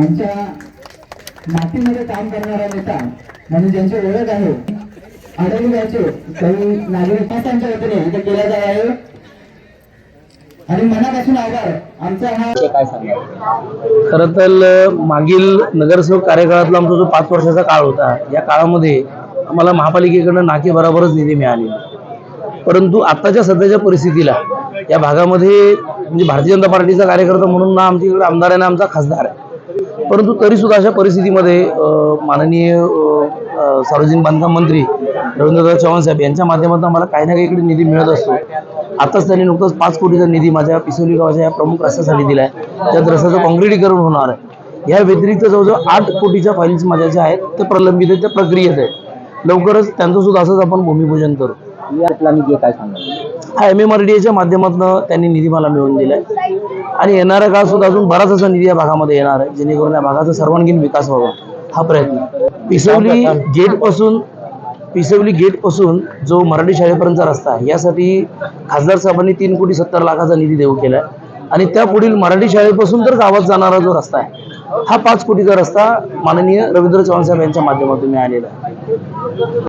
आमच्या मातीमध्ये काम करणारा नेता म्हणून ज्यांची ओळख आहे आढळून याचे काही नागरिक त्यांच्या वतीने इथे केला जात आहे. आणि मनापासून आभार. आमचा हा काय सांगाल? खरं तर मागील नगरसेवक कार्यकाळातला आमचा जो पाच वर्षाचा काळ होता या काळामध्ये आम्हाला महापालिकेकडनं नाके बरोबरच निधी मिळाली. परंतु आत्ताच्या सध्याच्या परिस्थितीला या भागामध्ये म्हणजे भारतीय जनता पार्टीचा कार्यकर्ता म्हणून ना आमच्याकडे आमदार आहे ना आमचा खासदार आहे. परंतु तरी सुद्धा अशा परिस्थितीमध्ये माननीय सार्वजनिक बांधकाम मंत्री रवींद्रनाथ चव्हाण साहेब यांच्या माध्यमातून आम्हाला काही ना काही इकडे निधी मिळत असतो. आताच त्यांनी नुकताच पाच कोटीचा निधी माझ्या पिसोली गावाच्या या प्रमुख रस्त्यासाठी दिला आहे त्यात रस्त्याचं काँक्रिटीकरण होणार आहे. या व्यतिरिक्त जवळजवळ आठ कोटीच्या फाईल्स माझ्या ज्या आहेत. त्या प्रलंबित आहेत त्या प्रक्रियेत आहेत. लवकरच त्यांचं सुद्धा असंच आपण भूमिपूजन करू. या निधी आहे, काय सांगणार हा एम एम आर डी एच्या माध्यमातून त्यांनी निधी मला मिळवून दिलाय. आणि येणाऱ्या काळात सुद्धा अजून बराच असा निधी या भागामध्ये येणार आहे जेणेकरून या भागाचा सर्वांगीण विकास व्हावा हा प्रयत्न पिसवली गेटपासून पिसवली गेटपासून जो मराठी शाळेपर्यंतचा रस्ता आहे यासाठी खासदार साहेबांनी तीन कोटी सत्तर लाखाचा निधी देऊ केलाय. आणि त्या पुढील मराठी शाळेपासून तर गावात जाणारा जो रस्ता आहे हा पाच कोटीचा रस्ता माननीय रवींद्र चव्हाण साहेब यांच्या माध्यमातून मिळालेला आहे.